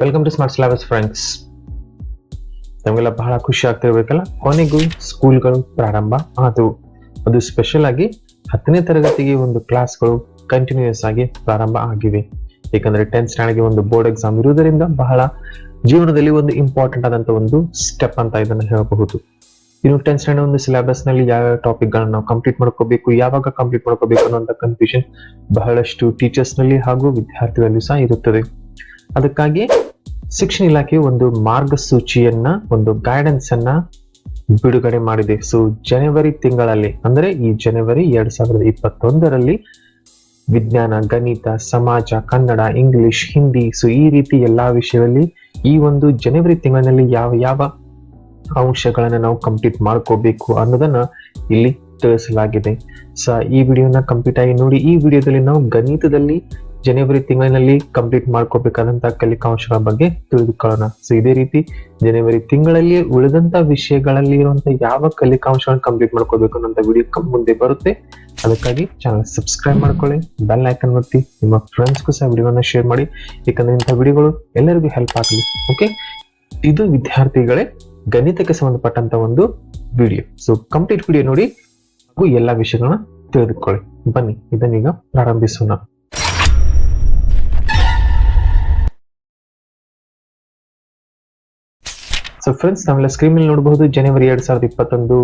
Welcome to Smart Syllabus friends ನಮಗೆಲ್ಲ ಬಹಳ ಖುಷಿ ಆಗ್ತಿರ್ಬೇಕಲ್ಲ? ಕೊನೆಗೂ ಸ್ಕೂಲ್ಗಳು ಪ್ರಾರಂಭ. ಆದವು ಅದು ಸ್ಪೆಷಲ್ ಆಗಿ ಹತ್ತನೇ ತರಗತಿಗೆ ಒಂದು ಕ್ಲಾಸ್ಗಳು ಕಂಟಿನ್ಯೂಯಸ್ ಆಗಿ ಪ್ರಾರಂಭ ಆಗಿವೆ. ಏಕೆಂದ್ರೆ ಟೆಂತ್ ಸ್ಟ್ಯಾಂಡರ್ಡ್ಗೆ ಒಂದು ಬೋರ್ಡ್ ಎಕ್ಸಾಮ್ ಇರುವುದರಿಂದ ಬಹಳ ಜೀವನದಲ್ಲಿ ಒಂದು ಇಂಪಾರ್ಟೆಂಟ್ ಆದಂಥ ಒಂದು ಸ್ಟೆಪ್ ಅಂತ ಇದನ್ನು ಹೇಳಬಹುದು. ಇನ್ನು ಟೆಂತ್ ಸ್ಟ್ಯಾಂಡರ್ಡ್ ಒಂದು ಸಿಲೆಬಸ್ನಲ್ಲಿ ಯಾವ ಟಾಪಿಕ್ ಗಳನ್ನ ನಾವು ಕಂಪ್ಲೀಟ್ ಮಾಡ್ಕೋಬೇಕು, ಯಾವಾಗ ಕಂಪ್ಲೀಟ್ ಮಾಡ್ಕೋಬೇಕು ಅನ್ನೋಂಥ ಕನ್ಫ್ಯೂಷನ್ ಬಹಳಷ್ಟು ಟೀಚರ್ಸ್ನಲ್ಲಿ ಹಾಗೂ ವಿದ್ಯಾರ್ಥಿಗಳಲ್ಲಿ ಸಹ ಇರುತ್ತದೆ. ಅದಕ್ಕಾಗಿ ಶಿಕ್ಷಣ ಇಲಾಖೆ ಒಂದು ಮಾರ್ಗಸೂಚಿಯನ್ನ, ಒಂದು ಗೈಡೆನ್ಸ್ ಅನ್ನ ಬಿಡುಗಡೆ ಮಾಡಿದೆ. ಸೊ ಜನವರಿ ತಿಂಗಳಲ್ಲಿ, ಅಂದ್ರೆ ಈ ಜನವರಿ ಎರಡ್ ಸಾವಿರದ ಇಪ್ಪತ್ತೊಂದರಲ್ಲಿ ವಿಜ್ಞಾನ, ಗಣಿತ, ಸಮಾಜ, ಕನ್ನಡ ಇಂಗ್ಲಿಷ್ ಹಿಂದಿ ಸೊ ಈ ರೀತಿ ಎಲ್ಲಾ ವಿಷಯದಲ್ಲಿ ಈ ಒಂದು ಜನವರಿ ತಿಂಗಳಲ್ಲಿ ಯಾವ ಯಾವ ಅಂಶಗಳನ್ನ ನಾವು ಕಂಪ್ಲೀಟ್ ಮಾಡ್ಕೋಬೇಕು ಅನ್ನೋದನ್ನ ಇಲ್ಲಿ ತಿಳಿಸಲಾಗಿದೆ. ಸೊ ಈ ವಿಡಿಯೋನ ಕಂಪ್ಲೀಟ್ ಆಗಿ ನೋಡಿ. ಈ ವಿಡಿಯೋದಲ್ಲಿ ನಾವು ಗಣಿತದಲ್ಲಿ ಜನವರಿ ತಿಂಗಳಿನಲ್ಲಿ ಕಂಪ್ಲೀಟ್ ಮಾಡ್ಕೋಬೇಕಾದಂತಹ ಕಲಿಕಾಂಶಗಳ ಬಗ್ಗೆ ತಿಳಿದುಕೊಳ್ಳೋಣ. ಸೊ ಇದೇ ರೀತಿ ಜನವರಿ ತಿಂಗಳಲ್ಲಿ ಉಳಿದಂತ ವಿಷಯಗಳಲ್ಲಿ ಇರುವಂತಹ ಯಾವ ಕಲಿಕಾಂಶಗಳನ್ನ ಕಂಪ್ಲೀಟ್ ಮಾಡ್ಕೋಬೇಕು ಅನ್ನೋಂಥ ವಿಡಿಯೋ ಮುಂದೆ ಬರುತ್ತೆ. ಅದಕ್ಕಾಗಿ ಚಾನಲ್ ಸಬ್ಸ್ಕ್ರೈಬ್ ಮಾಡ್ಕೊಳ್ಳಿ ಬೆಲ್ ಐಕನ್ ಒತ್ತಿ, ನಿಮ್ಮ ಫ್ರೆಂಡ್ಸ್ಗೂ ಸಹ ವಿಡಿಯೋನ ಶೇರ್ ಮಾಡಿ. ಯಾಕಂದ್ರೆ ಇಂಥ ವಿಡಿಯೋಗಳು ಎಲ್ಲರಿಗೂ ಹೆಲ್ಪ್ ಆಗಲಿ ಓಕೆ ಇದು ವಿದ್ಯಾರ್ಥಿಗಳೇ ಗಣಿತಕ್ಕೆ ಸಂಬಂಧಪಟ್ಟಂತ ಒಂದು ವಿಡಿಯೋ ಸೊ ಕಂಪ್ಲೀಟ್ ವಿಡಿಯೋ ನೋಡಿ ಹಾಗೂ ಎಲ್ಲಾ ವಿಷಯಗಳನ್ನ ತಿಳಿದುಕೊಳ್ಳಿ. ಬನ್ನಿ, ಇದನ್ನೀಗ ಪ್ರಾರಂಭಿಸೋಣ. ಸೊ ಫ್ರೆಂಡ್ಸ್ ನಾವೆಲ್ಲ ಸ್ಕ್ರೀನ್ ಮೇಲೆ ನೋಡಬಹುದು ಜನವರಿ ಎರಡ್ ಸಾವಿರದ ಇಪ್ಪತ್ತೊಂದು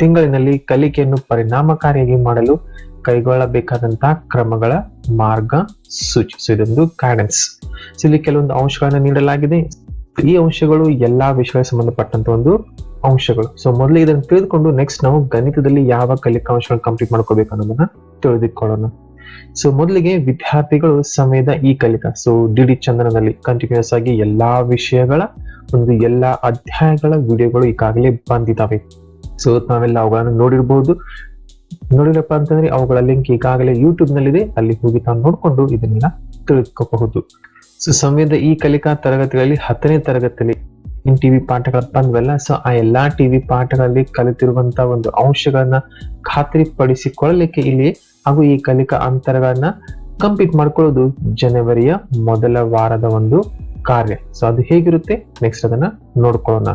ತಿಂಗಳಿನಲ್ಲಿ ಕಲಿಕೆಯನ್ನು ಪರಿಣಾಮಕಾರಿಯಾಗಿ ಮಾಡಲು ಕೈಗೊಳ್ಳಬೇಕಾದಂತಹ ಕ್ರಮಗಳ ಮಾರ್ಗ ಸೂಚಿ ಸೊ ಇದೊಂದು ಗೈಡೆನ್ಸ್ ಇಲ್ಲಿ ಕೆಲವೊಂದು ಅಂಶಗಳನ್ನ ನೀಡಲಾಗಿದೆ. ಈ ಅಂಶಗಳು ಎಲ್ಲಾ ವಿಷಯ ಸಂಬಂಧಪಟ್ಟಂತ ಒಂದು ಅಂಶಗಳು. ಸೊ ಮೊದಲು ಇದನ್ನು ತಿಳಿದುಕೊಂಡು ನೆಕ್ಸ್ಟ್ ನಾವು ಗಣಿತದಲ್ಲಿ ಯಾವ ಕಲಿಕಾ ಅಂಶಗಳನ್ನು ಕಂಪ್ಲೀಟ್ ಮಾಡ್ಕೋಬೇಕು ಅನ್ನೋದನ್ನ ತಿಳಿದುಕೊಳ್ಳೋಣ. ಸೊ ಮೊದಲಿಗೆ ವಿದ್ಯಾರ್ಥಿಗಳು ಸಮಯದ ಈ ಕಲಿಕಾ. ಸೊ ಡಿ ಡಿ ಚಂದನದಲ್ಲಿ ಕಂಟಿನ್ಯೂಸ್ ಆಗಿ ಎಲ್ಲಾ ವಿಷಯಗಳ ಒಂದು ಎಲ್ಲಾ ಅಧ್ಯಾಯಗಳ ವಿಡಿಯೋಗಳು ಈಗಾಗಲೇ ಬಂದಿದ್ದಾವೆ. ಸೊ ನಾವೆಲ್ಲ ಅವುಗಳನ್ನು ನೋಡಿರ್ಬೋದು. ನೋಡಿರಪ್ಪ ಅಂತಂದ್ರೆ ಅವುಗಳ ಲಿಂಕ್ ಈಗಾಗಲೇ ಯೂಟ್ಯೂಬ್ ನಲ್ಲಿದೆ. ಅಲ್ಲಿ ಹೋಗಿ ತಾವು ನೋಡಿಕೊಂಡು ಇದನ್ನೆಲ್ಲ ತಿಳ್ಕೋಬಹುದು. ಸೊ ಸಮಯದ ಈ ಕಲಿಕಾ ತರಗತಿಗಳಲ್ಲಿ ಹತ್ತನೇ ತರಗತಿಯಲ್ಲಿ ಇನ್ ಟಿವಿ ಪಾಠಗಳು ಬಂದ್ವಲ್ಲ ಸೊ ಆ ಎಲ್ಲಾ ಟಿವಿ ಪಾಠಗಳಲ್ಲಿ ಕಲಿತಿರುವಂತ ಒಂದು ಅಂಶಗಳನ್ನ ಖಾತ್ರಿಪಡಿಸಿಕೊಳ್ಳಲಿಕ್ಕೆ ಇಲ್ಲಿ ಹಾಗೂ ಈ ಕಲಿಕಾ ಅಂತರಗಳನ್ನ ಕಂಪ್ಲೀಟ್ ಮಾಡ್ಕೊಳ್ಳೋದು ಜನವರಿಯ ಮೊದಲ ವಾರದ ಒಂದು ಕಾರ್ಯ. ಸೊ ಅದು ಹೇಗಿರುತ್ತೆ? ನೆಕ್ಸ್ಟ್ ಅದನ್ನ ನೋಡ್ಕೊಳ್ಳೋಣ.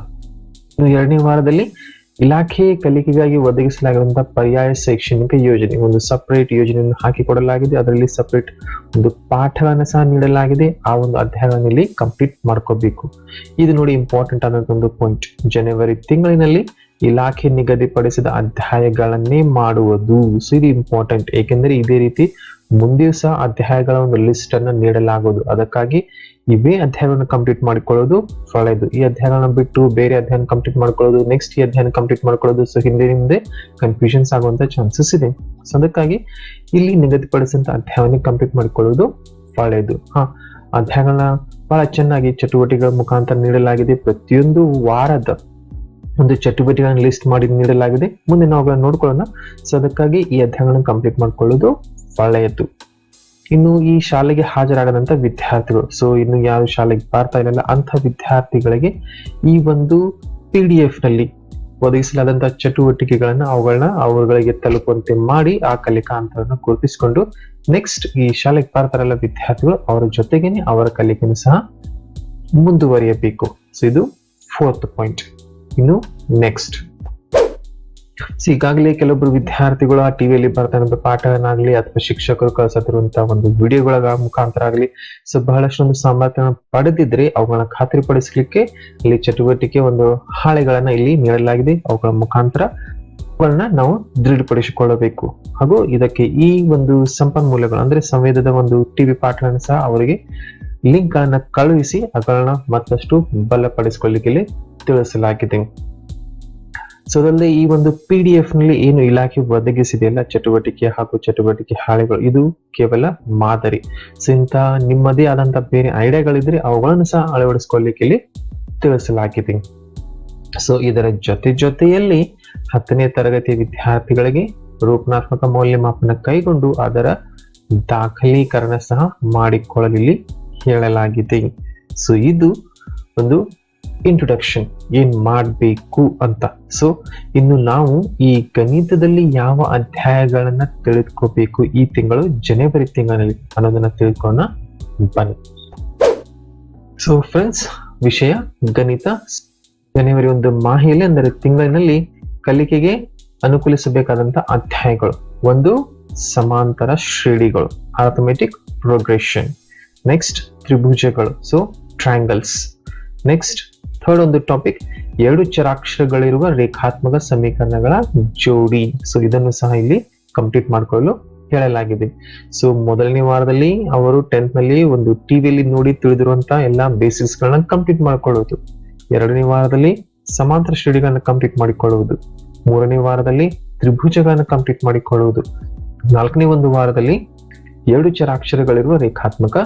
ಇನ್ನು ಎರಡನೇ ವಾರದಲ್ಲಿ ಇಲಾಖೆ ಕಲಿಕೆಗಾಗಿ ಒದಗಿಸಲಾಗಿರುವಂತಹ ಪರ್ಯಾಯ ಶೈಕ್ಷಣಿಕ ಯೋಜನೆ, ಒಂದು ಸಪರೇಟ್ ಯೋಜನೆಯನ್ನು ಹಾಕಿಕೊಡಲಾಗಿದೆ. ಅದರಲ್ಲಿ ಸಪರೇಟ್ ಒಂದು ಪಾಠಗಳನ್ನ ಸಹ ನೀಡಲಾಗಿದೆ. ಆ ಒಂದು ಅಧ್ಯಾಯನಲ್ಲಿ ಕಂಪ್ಲೀಟ್ ಮಾಡ್ಕೋಬೇಕು. ಇದು ನೋಡಿ ಇಂಪಾರ್ಟೆಂಟ್ ಆದಂತ ಒಂದು ಪಾಯಿಂಟ್ ಜನವರಿ ತಿಂಗಳಿನಲ್ಲಿ ಇಲಾಖೆ ನಿಗದಿಪಡಿಸಿದ ಅಧ್ಯಾಯಗಳನ್ನೇ ಮಾಡುವುದು. ಸೊ ಇದು ಇಂಪಾರ್ಟೆಂಟ್ ಏಕೆಂದರೆ ಇದೇ ರೀತಿ ಮುಂದೆಯೂ ಸಹ ಅಧ್ಯಾಯಗಳ ಒಂದು ಲಿಸ್ಟ್ ಅನ್ನ ನೀಡಲಾಗುವುದು. ಅದಕ್ಕಾಗಿ ಇವೇ ಅಧ್ಯಾಯವನ್ನು ಕಂಪ್ಲೀಟ್ ಮಾಡಿಕೊಳ್ಳೋದು ಒಳ್ಳೆಯದು. ಈ ಅಧ್ಯಾಯಗಳನ್ನ ಬಿಟ್ಟು ಬೇರೆ ಅಧ್ಯಯನ ಕಂಪ್ಲೀಟ್ ಮಾಡ್ಕೊಳ್ಳೋದು ನೆಕ್ಸ್ಟ್ ಈ ಅಧ್ಯಾಯನ ಕಂಪ್ಲೀಟ್ ಮಾಡ್ಕೊಳ್ಳೋದು ಸೊ ಹಿಂದೆ ಹಿಂದೆ ಕನ್ಫ್ಯೂಷನ್ಸ್ ಆಗುವಂತ ಚಾನ್ಸಸ್ ಇದೆ. ಸೊ ಅದಕ್ಕಾಗಿ ಇಲ್ಲಿ ನಿಗದಿಪಡಿಸಿದಂತ ಅಧ್ಯಾಯವನ್ನು ಕಂಪ್ಲೀಟ್ ಮಾಡಿಕೊಳ್ಳೋದು ಒಳ್ಳೆಯದು. ಹಾ, ಅಧ್ಯಾಯಗಳನ್ನ ಬಹಳ ಚೆನ್ನಾಗಿ ಚಟುವಟಿಕೆಗಳ ಮುಖಾಂತರ ನೀಡಲಾಗಿದೆ. ಪ್ರತಿಯೊಂದು ವಾರದ ಒಂದು ಚಟುವಟಿಕೆಗಳನ್ನು ಲಿಸ್ಟ್ ಮಾಡಿ ನೀಡಲಾಗಿದೆ. ಮುಂದೆ ನಾವು ನೋಡ್ಕೊಳ್ಳೋಣ. ಸೊ ಅದಕ್ಕಾಗಿ ಈ ಅಧ್ಯಾಯಗಳನ್ನು ಕಂಪ್ಲೀಟ್ ಮಾಡ್ಕೊಳ್ಳೋದು ಒಳ್ಳೆಯದು. ಇನ್ನು ಈ ಶಾಲೆಗೆ ಹಾಜರಾಗದಂತ ವಿದ್ಯಾರ್ಥಿಗಳು. ಸೊ ಇನ್ನು ಯಾರು ಶಾಲೆಗೆ ಬರ್ತಾ ಇರಲಿಲ್ಲ ಅಂತ ವಿದ್ಯಾರ್ಥಿಗಳಿಗೆ ಈ ಒಂದು ಪಿ ಡಿ ಎಫ್ನಲ್ಲಿ ಒದಗಿಸಲಾದಂತಹ ಚಟುವಟಿಕೆಗಳನ್ನ ಅವುಗಳನ್ನ ಅವುಗಳಿಗೆ ತಲುಪುವಂತೆ ಮಾಡಿ ಆ ಕಲಿಕಾ ಅಂತರವನ್ನು ಗುರುತಿಸಿಕೊಂಡು ನೆಕ್ಸ್ಟ್ ಈ ಶಾಲೆಗೆ ಬರ್ತಾರಲ್ಲ ವಿದ್ಯಾರ್ಥಿಗಳು, ಅವರ ಜೊತೆಗೇನೆ ಅವರ ಕಲಿಕೆಯನ್ನು ಸಹ ಮುಂದುವರಿಯಬೇಕು. ಸೊ ಇದು ಫೋರ್ತ್ ಪಾಯಿಂಟ್ ಇನ್ನು ನೆಕ್ಸ್ಟ್ ಸೊ ಈಗಾಗಲೇ ಕೆಲವೊಬ್ಬರು ವಿದ್ಯಾರ್ಥಿಗಳು ಆ ಟಿವಿಯಲ್ಲಿ ಬರ್ತಾ ಇರೋ ಪಾಠವನ್ನಾಗ್ಲಿ ಅಥವಾ ಶಿಕ್ಷಕರು ಕಳಿಸತಿರುವಂತಹ ಒಂದು ವಿಡಿಯೋಗಳ ಮುಖಾಂತರ ಆಗಲಿ ಸೊ ಬಹಳಷ್ಟು ಒಂದು ಸಾಮರ್ಥ್ಯ ಪಡೆದಿದ್ರೆ ಅವುಗಳನ್ನ ಖಾತ್ರಿಪಡಿಸಲಿಕ್ಕೆ ಇಲ್ಲಿ ಚಟುವಟಿಕೆ ಒಂದು ಹಾಳೆಗಳನ್ನ ಇಲ್ಲಿ ನೀಡಲಾಗಿದೆ. ಅವುಗಳ ಮುಖಾಂತರ ಅವುಗಳನ್ನ ನಾವು ದೃಢಪಡಿಸಿಕೊಳ್ಳಬೇಕು. ಹಾಗೂ ಇದಕ್ಕೆ ಈ ಒಂದು ಸಂಪನ್ಮೂಲಗಳು ಅಂದ್ರೆ ಸಂವೇದದ ಒಂದು ಟಿವಿ ಪಾಠಗಳನ್ನು ಸಹ ಅವರಿಗೆ ಲಿಂಕ್ ಗಳನ್ನ ಕಳುಹಿಸಿ ಅವುಗಳನ್ನ ಮತ್ತಷ್ಟು ಬಲಪಡಿಸಿಕೊಳ್ಳಿಕ್ಕೆ ತಿಳಿಸಲಾಗಿದೆ. ಸೊ ಅದಲ್ಲದೆ ಈ ಒಂದು ಪಿ ಡಿ ಎಫ್ನಲ್ಲಿ ಏನು ಇಲಾಖೆ ಒದಗಿಸಿದೆಯಲ್ಲ, ಚಟುವಟಿಕೆ ಹಾಗೂ ಚಟುವಟಿಕೆ ಹಾಳೆಗಳು, ಇದು ಕೇವಲ ಮಾದರಿ. ಸೊ ಇಂತಹ ನಿಮ್ಮದೇ ಆದಂತಹ ಬೇರೆ ಐಡಿಯಾಗಳಿದ್ರೆ ಅವುಗಳನ್ನು ಸಹ ಅಳವಡಿಸಿಕೊಳ್ಳಿಕ್ಕೆ ಇಲ್ಲಿ ತಿಳಿಸಲಾಗಿದೆ. ಸೊ ಇದರ ಜೊತೆ ಜೊತೆಯಲ್ಲಿ ಹತ್ತನೇ ತರಗತಿ ವಿದ್ಯಾರ್ಥಿಗಳಿಗೆ ರೂಪನಾತ್ಮಕ ಮೌಲ್ಯಮಾಪನ ಕೈಗೊಂಡು ಅದರ ದಾಖಲೀಕರಣ ಸಹ ಮಾಡಿಕೊಳ್ಳಲು ಹೇಳಲಾಗಿದೆ. ಸೊ ಇದು ಒಂದು ಇಂಟ್ರೊಡಕ್ಷನ್ ಏನ್ ಮಾಡಬೇಕು ಅಂತ. ಸೊ ಇನ್ನು ನಾವು ಈ ಗಣಿತದಲ್ಲಿ ಯಾವ ಅಧ್ಯಾಯಗಳನ್ನ ತಿಳಿದುಕೋಬೇಕು ಈ ತಿಂಗಳು, ಜನವರಿ ತಿಂಗಳಲ್ಲಿ ಅನ್ನೋದನ್ನ ತಿಳ್ಕೊಳ್ಳೋಣ. ಬನ್ನಿ. ಸೊ ಫ್ರೆಂಡ್ಸ್ ವಿಷಯ ಗಣಿತ. ಜನವರಿ ಒಂದು ಮಾಹಿಲಿ ಅಂದರೆ ತಿಂಗಳಿನಲ್ಲಿ ಕಲಿಕೆಗೆ ಅನುಕೂಲಿಸಬೇಕಾದಂತ ಅಧ್ಯಾಯಗಳು. ಒಂದು, ಸಮಾಂತರ ಶ್ರೇಣಿಗಳು. ಆರ್ಥಮೆಟಿಕ್ ಪ್ರೋಗ್ರೆಷನ್ ನೆಕ್ಸ್ಟ್ ತ್ರಿಭುಜಗಳು. ಸೊ ಟ್ರ್ಯಾಂಗಲ್ಸ್ ನೆಕ್ಸ್ಟ್ ಥರ್ಡ್ ಒಂದು ಟಾಪಿಕ್ ಎರಡು ಚರಾಕ್ಷರಗಳಿರುವ ರೇಖಾತ್ಮಕ ಸಮೀಕರಣಗಳ ಜೋಡಿ. ಸೊ ಇದನ್ನು ಸಹ ಇಲ್ಲಿ ಕಂಪ್ಲೀಟ್ ಮಾಡಿಕೊಳ್ಳಲು ಹೇಳಲಾಗಿದೆ. ಸೊ ಮೊದಲನೇ ವಾರದಲ್ಲಿ ಅವರು ಟೆಂತ್ನಲ್ಲಿ ಒಂದು ಟಿವಿಯಲ್ಲಿ ನೋಡಿ ತಿಳಿದಿರುವಂತಹ ಎಲ್ಲಾ ಬೇಸಿಕ್ಸ್ ಗಳನ್ನ ಕಂಪ್ಲೀಟ್ ಮಾಡಿಕೊಳ್ಳುವುದು. ಎರಡನೇ ವಾರದಲ್ಲಿ ಸಮಾಂತರ ಶ್ರೇಣಿಗಳನ್ನ ಕಂಪ್ಲೀಟ್ ಮಾಡಿಕೊಳ್ಳುವುದು. ಮೂರನೇ ವಾರದಲ್ಲಿ ತ್ರಿಭುಜಗಳನ್ನ ಕಂಪ್ಲೀಟ್ ಮಾಡಿಕೊಳ್ಳುವುದು. ನಾಲ್ಕನೇ ಒಂದು ವಾರದಲ್ಲಿ ಎರಡು ಚರಾಕ್ಷರಗಳಿರುವ ರೇಖಾತ್ಮಕ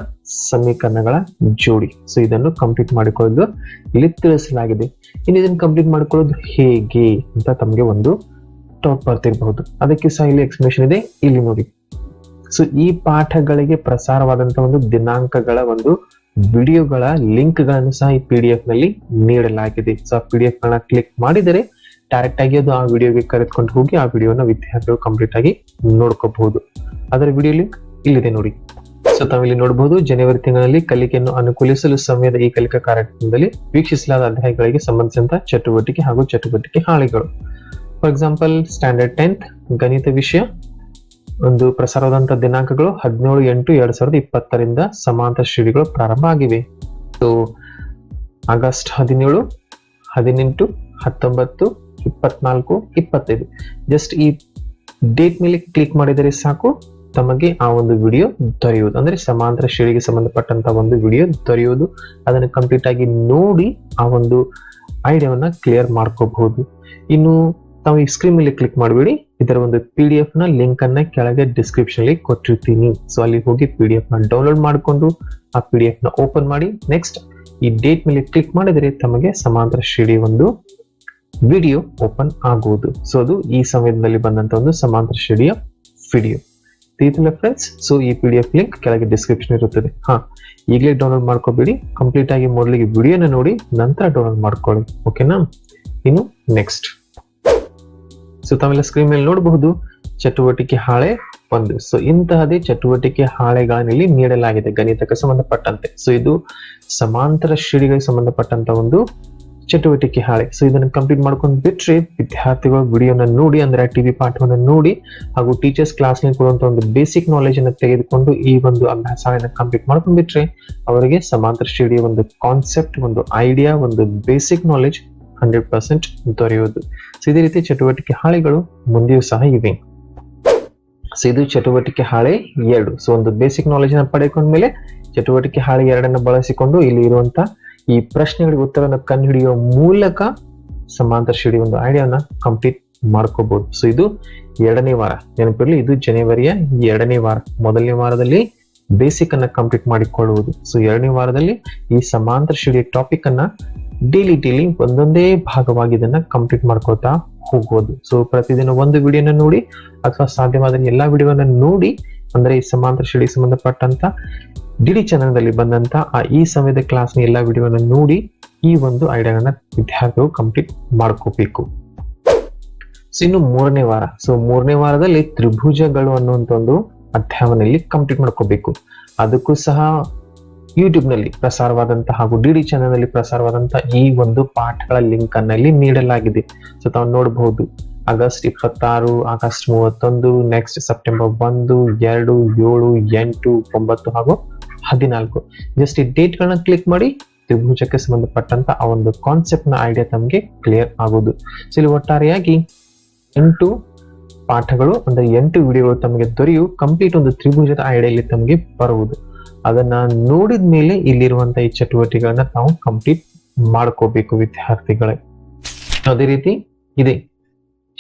ಸಮೀಕರಣಗಳ ಜೋಡಿ. ಸೊ ಇದನ್ನು ಕಂಪ್ಲೀಟ್ ಮಾಡಿಕೊಳ್ಳಲು ಇಲ್ಲಿ ತಿಳಿಸಲಾಗಿದೆ. ಇನ್ನು ಇದನ್ನು ಕಂಪ್ಲೀಟ್ ಮಾಡಿಕೊಳ್ಳೋದು ಹೇಗೆ ಅಂತ ತಮಗೆ ಒಂದು ಡೌಟ್ ಬರ್ತಿರಬಹುದು. ಅದಕ್ಕೆ ಸಹ ಇಲ್ಲಿ ಎಕ್ಸ್ಪ್ಲೇಷನ್ ಇದೆ. ಇಲ್ಲಿ ನೋಡಿ. ಸೊ ಈ ಪಾಠಗಳಿಗೆ ಪ್ರಸಾರವಾದಂತಹ ಒಂದು ದಿನಾಂಕಗಳ ಒಂದು ವಿಡಿಯೋಗಳ ಲಿಂಕ್ಗಳನ್ನು ಸಹ ಈ ಪಿ ಡಿ ಎಫ್ನಲ್ಲಿ ನೀಡಲಾಗಿದೆ. ಸೊ ಆ ಪಿ ಡಿ ಎಫ್ ಗಳನ್ನ ಕ್ಲಿಕ್ ಮಾಡಿದರೆ ಡೈರೆಕ್ಟ್ ಆಗಿ ಅದು ಆ ವಿಡಿಯೋಗೆ ಕರೆದುಕೊಂಡು ಹೋಗಿ ಆ ವಿಡಿಯೋನ ವಿದ್ಯಾರ್ಥಿಗಳು ಕಂಪ್ಲೀಟ್ ಆಗಿ ನೋಡ್ಕೋಬಹುದು. ಅದರ ವಿಡಿಯೋ ಲಿಂಕ್ ಇಲ್ಲಿದೆ ನೋಡಿ. ಸೊ ತಾವಿಲ್ಲಿ ನೋಡಬಹುದು ಜನವರಿ ತಿಂಗಳಲ್ಲಿ ಕಲಿಕೆಯನ್ನು ಅನುಕೂಲಿಸಲು ಸಮಯದ ಈ ಕಲಿಕಾ ಕಾರ್ಯಕ್ರಮದಲ್ಲಿ ವೀಕ್ಷಿಸಲಾದ ಅಧ್ಯಾಯಗಳಿಗೆ ಸಂಬಂಧಿಸಿದಂತಹ ಚಟುವಟಿಕೆ ಹಾಗೂ ಚಟುವಟಿಕೆ ಹಾಳೆಗಳು. ಫಾರ್ ಎಕ್ಸಾಂಪಲ್ ಸ್ಟ್ಯಾಂಡರ್ಡ್ ಟೆಂತ್ ಗಣಿತ ವಿಷಯ, ಒಂದು ಪ್ರಸಾರವಾದಂತಹ ದಿನಾಂಕಗಳು ಹದಿನೇಳು ಎಂಟು ಎರಡ್ ಸಾವಿರದ ಇಪ್ಪತ್ತರಿಂದ ಸಮಾಂತರ ಶ್ರೇಣಿಗಳು ಪ್ರಾರಂಭ ಆಗಿವೆ. ಸೊ ಆಗಸ್ಟ್ ಹದಿನೇಳು, ಹದಿನೆಂಟು, ಹತ್ತೊಂಬತ್ತು, ಇಪ್ಪತ್ನಾಲ್ಕು, ಇಪ್ಪತ್ತೈದು. ಜಸ್ಟ್ ಈ ಡೇಟ್ ಮೇಲೆ ಕ್ಲಿಕ್ ಮಾಡಿದರೆ ಸಾಕು. ತಮಗೆ ಆ ಒಂದು ವಿಡಿಯೋ ದೊರೆಯುವುದು. ಅಂದ್ರೆ ಸಮಾಂತರ ಶ್ರೇಣಿಗೆ ಸಂಬಂಧಪಟ್ಟಂತ ಒಂದು ವಿಡಿಯೋ ದೊರೆಯುವುದು. ಅದನ್ನು ಕಂಪ್ಲೀಟ್ ಆಗಿ ನೋಡಿ ಆ ಒಂದು ಐಡಿಯಾವನ್ನ ಕ್ಲಿಯರ್ ಮಾಡ್ಕೋಬಹುದು. ಇನ್ನು ತಾವು ಈ ಸ್ಕ್ರೀನ್ ಮೇಲೆ ಕ್ಲಿಕ್ ಮಾಡಬೇಡಿ. ಇದರ ಒಂದು ಪಿ ಡಿ ಎಫ್ನ ಲಿಂಕ್ ಅನ್ನ ಕೆಳಗೆ ಡಿಸ್ಕ್ರಿಪ್ಷನ್ ಅಲ್ಲಿ ಕೊಟ್ಟಿರ್ತೀನಿ. ಸೊ ಅಲ್ಲಿ ಹೋಗಿ ಪಿ ಡಿ ಎಫ್ನ ಡೌನ್ಲೋಡ್ ಮಾಡಿಕೊಂಡು ಆ ಪಿ ಡಿ ಎಫ್ನ ಓಪನ್ ಮಾಡಿ. ನೆಕ್ಸ್ಟ್ ಈ ಡೇಟ್ ಮೇಲೆ ಕ್ಲಿಕ್ ಮಾಡಿದರೆ ತಮಗೆ ಸಮಾಂತರ ಶ್ರೇಣಿ ಒಂದು ವಿಡಿಯೋ ಓಪನ್ ಆಗುವುದು. ಸೊ ಅದು ಈ ಸಮಯದಲ್ಲಿ ಬಂದಂತ ಒಂದು ಸಮಾಂತರ ಶ್ರೇಣಿಯ ವಿಡಿಯೋ ತಿಳಿತಿಲ್ಲ ಫ್ರೆಂಡ್ಸ್ ಸೊ ಈ ಪಿ ಡಿ ಎಫ್ ಲಿಂಕ್ ಕೆಳಗೆ ಡಿಸ್ಕ್ರಿಪ್ಷನ್ ಇರುತ್ತದೆ. ಹಾ, ಈಗಲೇ ಡೌನ್ಲೋಡ್ ಮಾಡ್ಕೋಬೇಡಿ. ಕಂಪ್ಲೀಟ್ ಆಗಿ ಮೊದಲಿಗೆ ವಿಡಿಯೋನ ನೋಡಿ, ನಂತರ ಡೌನ್ಲೋಡ್ ಮಾಡ್ಕೊಳ್ಳಿ. ಓಕೆನಾ ಇನ್ನು ನೆಕ್ಸ್ಟ್ ಸೊ ತಾವೆಲ್ಲ ಸ್ಕ್ರೀನ್ ಮೇಲೆ ನೋಡಬಹುದು, ಚಟುವಟಿಕೆ ಹಾಳೆ ಒಂದು. ಸೊ ಇಂತಹದೇ ಚಟುವಟಿಕೆ ಹಾಳೆಗಳಲ್ಲಿ ನೀಡಲಾಗಿದೆ ಗಣಿತಕ್ಕೆ ಸಂಬಂಧಪಟ್ಟಂತೆ. ಸೊ ಇದು ಸಮಾಂತರ ಶ್ರೇಣಿಗಳಿಗೆ ಸಂಬಂಧಪಟ್ಟಂತ ಒಂದು ಚಟುವಟಿಕೆ ಹಾಳೆ. ಸೊ ಇದನ್ನು ಕಂಪ್ಲೀಟ್ ಮಾಡ್ಕೊಂಡು ಬಿಟ್ರೆ ವಿದ್ಯಾರ್ಥಿಗಳು ವಿಡಿಯೋನ ನೋಡಿ, ಅಂದ್ರೆ ಟಿವಿ ಪಾಠವನ್ನು ನೋಡಿ, ಹಾಗೂ ಟೀಚರ್ಸ್ ಕ್ಲಾಸ್ ಕೊಡುವಂಥ ಒಂದು ಬೇಸಿಕ್ ನಾಲೆಜ್ ಅನ್ನು ತೆಗೆದುಕೊಂಡು ಈ ಒಂದು ಅಭ್ಯಾಸ ಕಂಪ್ಲೀಟ್ ಮಾಡ್ಕೊಂಡು ಬಿಟ್ರೆ ಅವರಿಗೆ ಸಮಾಂತರ ಶ್ರೇಣಿಯ ಒಂದು ಕಾನ್ಸೆಪ್ಟ್ ಒಂದು ಐಡಿಯಾ ಒಂದು ಬೇಸಿಕ್ ನಾಲೆಜ್ ಹಂಡ್ರೆಡ್ ಪರ್ಸೆಂಟ್ ದೊರೆಯುವುದು. ಸೊ ಇದೇ ರೀತಿ ಚಟುವಟಿಕೆ ಹಾಳೆಗಳು ಮುಂದೆಯೂ ಸಹ ಇವೆ. ಸೊ ಇದು ಚಟುವಟಿಕೆ ಹಾಳೆ ಎರಡು. ಸೊ ಒಂದು ಬೇಸಿಕ್ ನಾಲೆಜ್ನ ಪಡೆಕೊಂಡ್ಮೇಲೆ ಚಟುವಟಿಕೆ ಹಾಳೆ ಎರಡನ್ನ ಬಳಸಿಕೊಂಡು ಇಲ್ಲಿ ಇರುವಂತ ಈ ಪ್ರಶ್ನೆಗಳಿಗೆ ಉತ್ತರವನ್ನು ಕಂಡುಹಿಡಿಯುವ ಮೂಲಕ ಸಮಾಂತರ ಶ್ರೇಣಿ ಒಂದು ಐಡಿಯಾನ ಕಂಪ್ಲೀಟ್ ಮಾಡ್ಕೋಬಹುದು ಸೊ ಇದು ಎರಡನೇ ವಾರ. ನೆನಪಿರಲಿ, ಇದು ಜನವರಿಯ ಎರಡನೇ ವಾರ. ಮೊದಲನೇ ವಾರದಲ್ಲಿ ಬೇಸಿಕ್ ಅನ್ನ ಕಂಪ್ಲೀಟ್ ಮಾಡಿಕೊಳ್ಳುವುದು. ಸೊ ಎರಡನೇ ವಾರದಲ್ಲಿ ಈ ಸಮಾಂತರ ಶ್ರೇಣಿಯ ಟಾಪಿಕ್ ಅನ್ನ ಡೈಲಿ ಡೈಲಿ ಒಂದೊಂದೇ ಭಾಗವಾಗಿ ಇದನ್ನ ಕಂಪ್ಲೀಟ್ ಮಾಡ್ಕೊಳ್ತಾ ಹೋಗ್ಬೋದು. ಸೊ ಪ್ರತಿದಿನ ಒಂದು ವಿಡಿಯೋನ ನೋಡಿ, ಅಥವಾ ಸಾಧ್ಯವಾದ ಎಲ್ಲಾ ವಿಡಿಯೋನ ನೋಡಿ ಅಂದ್ರೆ ಈ ಸಮಾಂತರ ಶ್ರೇಣಿಗೆ ಸಂಬಂಧಪಟ್ಟಂತ ಡಿಡಿ ಚಾನಲ್ನಲ್ಲಿ ಬಂದಂತ ಆ ಈ ಸಮಯದ ಕ್ಲಾಸ್ನ ಎಲ್ಲಾ ವಿಡಿಯೋನ ನೋಡಿ ಈ ಒಂದು ಐಡಿಯಾನ ವಿದ್ಯಾರ್ಥಿಗಳು ಕಂಪ್ಲೀಟ್ ಮಾಡ್ಕೋಬೇಕು. ಸೊ ಇನ್ನು ಮೂರನೇ ವಾರ. ಸೊ ಮೂರನೇ ವಾರದಲ್ಲಿ ತ್ರಿಭುಜಗಳು ಅನ್ನುವಂತ ಒಂದು ಅಧ್ಯಾಯವನ್ನು ಕಂಪ್ಲೀಟ್ ಮಾಡ್ಕೋಬೇಕು. ಅದಕ್ಕೂ ಸಹ ಯೂಟ್ಯೂಬ್ನಲ್ಲಿ ಪ್ರಸಾರವಾದಂತಹ ಹಾಗೂ ಡಿ ಡಿ ಚಾನಲ್ನಲ್ಲಿ ಪ್ರಸಾರವಾದಂತಹ ಈ ಒಂದು ಪಾಠಗಳ ಲಿಂಕ್ ಅನ್ನಲ್ಲಿ ನೀಡಲಾಗಿದೆ. ಸೊ ತಾವು ನೋಡಬಹುದು. ಆಗಸ್ಟ್ ಇಪ್ಪತ್ತಾರು, ಆಗಸ್ಟ್ ಮೂವತ್ತೊಂದು ನೆಕ್ಸ್ಟ್ ಸೆಪ್ಟೆಂಬರ್ ಒಂದು, ಎರಡು, ಏಳು, ಎಂಟು, ಒಂಬತ್ತು ಹಾಗೂ ಹದಿನಾಲ್ಕು. ಜಸ್ಟ್ ಈ ಡೇಟ್ ಗಳನ್ನ ಕ್ಲಿಕ್ ಮಾಡಿ ತ್ರಿಭುಜಕ್ಕೆ ಸಂಬಂಧಪಟ್ಟಂತ ಆ ಒಂದು ಕಾನ್ಸೆಪ್ಟ್ನ ಐಡಿಯಾ ತಮಗೆ ಕ್ಲಿಯರ್ ಆಗೋದು. ಸೊ ಇಲ್ಲಿ ಒಟ್ಟಾರೆಯಾಗಿ ಎಂಟು ಪಾಠಗಳು, ಅಂದ್ರೆ ಎಂಟು ವಿಡಿಯೋಗಳು ತಮಗೆ ದೊರೆಯು ಕಂಪ್ಲೀಟ್ ಒಂದು ತ್ರಿಭುಜದ ಐಡಿಯಾ ಇಲ್ಲಿ ತಮಗೆ ಬರುವುದು. ಅದನ್ನ ನೋಡಿದ ಮೇಲೆ ಇಲ್ಲಿರುವಂತ ಈ ಚಟುವಟಿಕೆಗಳನ್ನ ನಾವು ಕಂಪ್ಲೀಟ್ ಮಾಡ್ಕೋಬೇಕು ವಿದ್ಯಾರ್ಥಿಗಳೇ. ಅದೇ ರೀತಿ ಇದೆ.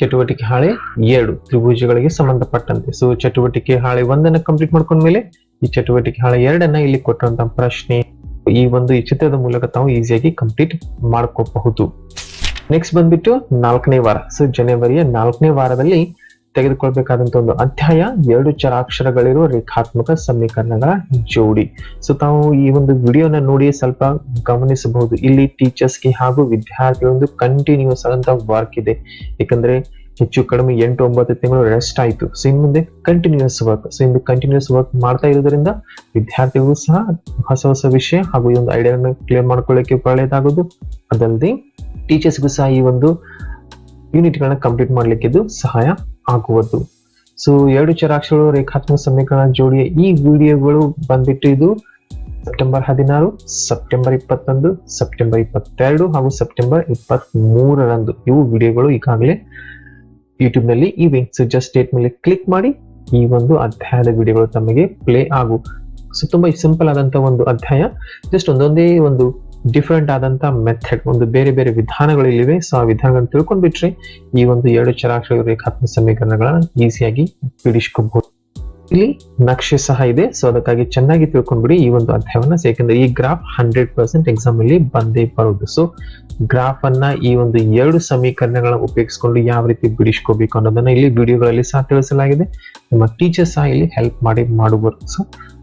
ಚಟುವಟಿಕೆ ಹಾಳೆ ಎರಡು ತ್ರಿಭುಜಗಳಿಗೆ ಸಂಬಂಧಪಟ್ಟಂತೆ. ಸೊ ಚಟುವಟಿಕೆ ಹಾಳೆ ಒಂದನ್ನು ಕಂಪ್ಲೀಟ್ ಮಾಡ್ಕೊಂಡ್ಮೇಲೆ ಈ ಚಟುವಟಿಕೆ ಹಾಳೆ ಎರಡನ್ನ ಇಲ್ಲಿ ಕೊಟ್ಟಂತ ಪ್ರಶ್ನೆ ಈ ಒಂದು ಈ ಚಿತ್ರದ ಮೂಲಕ ತಾವು ಈಸಿಯಾಗಿ ಕಂಪ್ಲೀಟ್ ಮಾಡ್ಕೋಬಹುದು. ನೆಕ್ಸ್ಟ್ ಬಂದ್ಬಿಟ್ಟು ನಾಲ್ಕನೇ ವಾರ. ಸೊ ಜನವರಿಯ ನಾಲ್ಕನೇ ವಾರದಲ್ಲಿ ತೆಗೆದುಕೊಳ್ಬೇಕಾದಂತ ಒಂದು ಅಧ್ಯಾಯ ಎರಡು ಚರಾಕ್ಷರಗಳಿರುವ ರೇಖಾತ್ಮಕ ಸಮೀಕರಣಗಳ ಜೋಡಿ. ಸೊ ತಾವು ಈ ಒಂದು ವಿಡಿಯೋನ ನೋಡಿ ಸ್ವಲ್ಪ ಗಮನಿಸಬಹುದು. ಇಲ್ಲಿ ಟೀಚರ್ಸ್ಗೆ ಹಾಗೂ ವಿದ್ಯಾರ್ಥಿಗಳ ಒಂದು ಕಂಟಿನ್ಯೂಸ್ ಆದಂತಹ ವರ್ಕ್ ಇದೆ. ಯಾಕಂದ್ರೆ ಹೆಚ್ಚು ಕಡಿಮೆ ಎಂಟು ಒಂಬತ್ತು ತಿಂಗಳು ರೆಸ್ಟ್ ಆಯಿತು. ಸೊ ಇನ್ನು ಮುಂದೆ ಕಂಟಿನ್ಯೂಸ್ ವರ್ಕ್ ಸೊ ಇಂದು ಕಂಟಿನ್ಯೂಸ್ ವರ್ಕ್ ಮಾಡ್ತಾ ಇರೋದ್ರಿಂದ ವಿದ್ಯಾರ್ಥಿಗಳು ಸಹ ಹೊಸ ಹೊಸ ವಿಷಯ ಹಾಗೂ ಈ ಒಂದು ಐಡಿಯಾನ ಕ್ಲಿಯರ್ ಮಾಡ್ಕೊಳ್ಳಿಕ್ಕೆ ಒಳ್ಳೆಯದಾಗೋದು ಅದಲ್ಲದೆ ಟೀಚರ್ಸ್ಗೂ ಸಹ ಈ ಒಂದು ಯೂನಿಟ್ಗಳನ್ನ ಕಂಪ್ಲೀಟ್ ಮಾಡ್ಲಿಕ್ಕೆ ಇದು ಸಹಾಯ ಆಗುವುದು. ಸೊ ಎರಡು ಚರಾಕ್ಷರಗಳು ರೇಖಾತ್ಮಕ ಸಮೀಕರಣ ಜೋಡಿಯ ಈ ವಿಡಿಯೋಗಳು ಬಂದ್ಬಿಟ್ಟು ಇದು ಸೆಪ್ಟೆಂಬರ್ ಹದಿನಾರು, ಸೆಪ್ಟೆಂಬರ್ ಇಪ್ಪತ್ತೊಂದು, ಸೆಪ್ಟೆಂಬರ್ ಇಪ್ಪತ್ತೆರಡು ಹಾಗೂ ಸೆಪ್ಟೆಂಬರ್ ಇಪ್ಪತ್ತ್ ಮೂರರಂದು ಇವು ವಿಡಿಯೋಗಳು ಈಗಾಗಲೇ ಯೂಟ್ಯೂಬ್ನಲ್ಲಿ ಇವೆ ಸೊ ಜಸ್ಟ್ ಡೇಟ್ ಮೇಲೆ ಕ್ಲಿಕ್ ಮಾಡಿ ಈ ಒಂದು ಅಧ್ಯಾಯದ ವಿಡಿಯೋಗಳು ತಮಗೆ ಪ್ಲೇ ಆಗು. ಸೊ ತುಂಬಾ ಸಿಂಪಲ್ ಆದಂತ ಒಂದು ಅಧ್ಯಾಯ. ಜಸ್ಟ್ ಒಂದೊಂದೇ ಒಂದು ಡಿಫ್ರೆಂಟ್ ಆದಂತ ಮೆಥಡ್ ಒಂದು ಬೇರೆ ಬೇರೆ ವಿಧಾನಗಳು ಇಲ್ಲಿವೆ. ಸೊ ಆ ವಿಧಾನಗಳನ್ನು ತಿಳ್ಕೊಂಡ್ಬಿಟ್ರೆ ಈ ಒಂದು ಎರಡು ಚರಾಕ್ಷರ ರೇಖಾತ್ಮಕ ಸಮೀಕರಣಗಳನ್ನ ಈಸಿಯಾಗಿ ಬಿಡಿಸ್ಕೋಬಹುದು ಇಲ್ಲಿ ನಕ್ಷೆ ಸಹ ಇದೆ. ಸೊ ಅದಕ್ಕಾಗಿ ಚೆನ್ನಾಗಿ ತಿಳ್ಕೊಂಡ್ಬಿಡಿ ಈ ಒಂದು ಅಧ್ಯಾಯವನ್ನ. ಯಾಕಂದ್ರೆ ಈ ಗ್ರಾಫ್ ಹಂಡ್ರೆಡ್ ಪರ್ಸೆಂಟ್ ಎಕ್ಸಾಮ್ ಅಲ್ಲಿ ಬಂದೇ ಬರೋದು. ಸೊ ಗ್ರಾಫ್ ಅನ್ನ ಈ ಒಂದು ಎರಡು ಸಮೀಕರಣಗಳನ್ನ ಉಪಯೋಗಿಸ್ಕೊಂಡು ಯಾವ ರೀತಿ ಬಿಡಿಸ್ಕೋಬೇಕು ಅನ್ನೋದನ್ನ ಇಲ್ಲಿ ವಿಡಿಯೋಗಳಲ್ಲಿ ಸಹ ತಿಳಿಸಲಾಗಿದೆ. ನಿಮ್ಮ ಟೀಚರ್ ಸಹ ಇಲ್ಲಿ ಹೆಲ್ಪ್ ಮಾಡಿ ಮಾಡಬಹುದು ಸೊ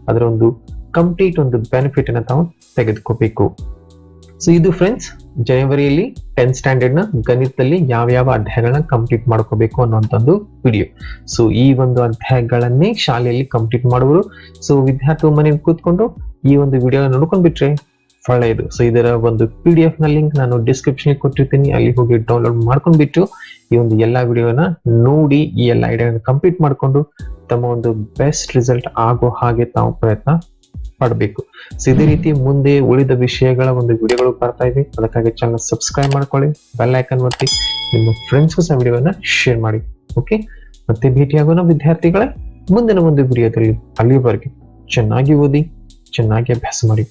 ಅದರ ಒಂದು ಕಂಪ್ಲೀಟ್ ಒಂದು ಬೆನಿಫಿಟ್ ಅನ್ನ ತಾವು ತೆಗೆದುಕೋಬೇಕು. ಸೊ ಇದು ಫ್ರೆಂಡ್ಸ್ ಜನವರಿಯಲ್ಲಿ ಟೆಂತ್ ಸ್ಟ್ಯಾಂಡರ್ಡ್ನ ಗಣಿತದಲ್ಲಿ ಯಾವ ಯಾವ ಅಧ್ಯಾಯಗಳನ್ನ ಕಂಪ್ಲೀಟ್ ಮಾಡ್ಕೋಬೇಕು ಅನ್ನುವಂಥದ್ದು ವಿಡಿಯೋ ಸೊ ಈ ಒಂದು ಅಧ್ಯಾಯಗಳನ್ನೇ ಶಾಲೆಯಲ್ಲಿ ಕಂಪ್ಲೀಟ್ ಮಾಡುವರು. ಸೊ ವಿದ್ಯಾರ್ಥಿ ಮನೆಯಲ್ಲಿ ಕೂತ್ಕೊಂಡು ಈ ಒಂದು ವಿಡಿಯೋ ನೋಡ್ಕೊಂಡ್ಬಿಟ್ರೆ ಒಳ್ಳೆಯದು. ಸೊ ಇದರ ಒಂದು ಪಿ ಡಿ ಎಫ್ನ ಲಿಂಕ್ ನಾನು ಡಿಸ್ಕ್ರಿಪ್ಷನ್ ಕೊಟ್ಟಿರ್ತೀನಿ. ಅಲ್ಲಿ ಹೋಗಿ ಡೌನ್ಲೋಡ್ ಮಾಡ್ಕೊಂಡ್ಬಿಟ್ಟು ಈ ಒಂದು ಎಲ್ಲಾ ವಿಡಿಯೋನ ನೋಡಿ, ಈ ಎಲ್ಲ ಐಡಿಯಾನ ಕಂಪ್ಲೀಟ್ ಮಾಡ್ಕೊಂಡು ತಮ್ಮ ಒಂದು ಬೆಸ್ಟ್ ರಿಸಲ್ಟ್ ಆಗೋ ಹಾಗೆ ತಾವು ಪ್ರಯತ್ನ ಪಡಬೇಕು ಸೊ ಇದೇ ರೀತಿ ಮುಂದೆ ಉಳಿದ ವಿಷಯಗಳ ಒಂದು ವಿಡಿಯೋಗಳು ಬರ್ತಾ ಇವೆ. ಅದಕ್ಕಾಗಿ ಚಾನಲ್ ಸಬ್ಸ್ಕ್ರೈಬ್ ಮಾಡ್ಕೊಳ್ಳಿ ಬೆಲ್ ಐಕನ್ ಒತ್ತಿ, ನಿಮ್ಮ ಫ್ರೆಂಡ್ಸ್ಗೂ ಸಹ ಶೇರ್ ಮಾಡಿ ಓಕೆ ಮತ್ತೆ ಭೇಟಿಯಾಗೋಣ ವಿದ್ಯಾರ್ಥಿಗಳೇ, ಮುಂದಿನ ಒಂದು ವಿಡಿಯೋದಲ್ಲಿ ಅಲ್ಲಿವರೆಗೆ ಚೆನ್ನಾಗಿ ಓದಿ, ಚೆನ್ನಾಗಿ ಅಭ್ಯಾಸ ಮಾಡಿ.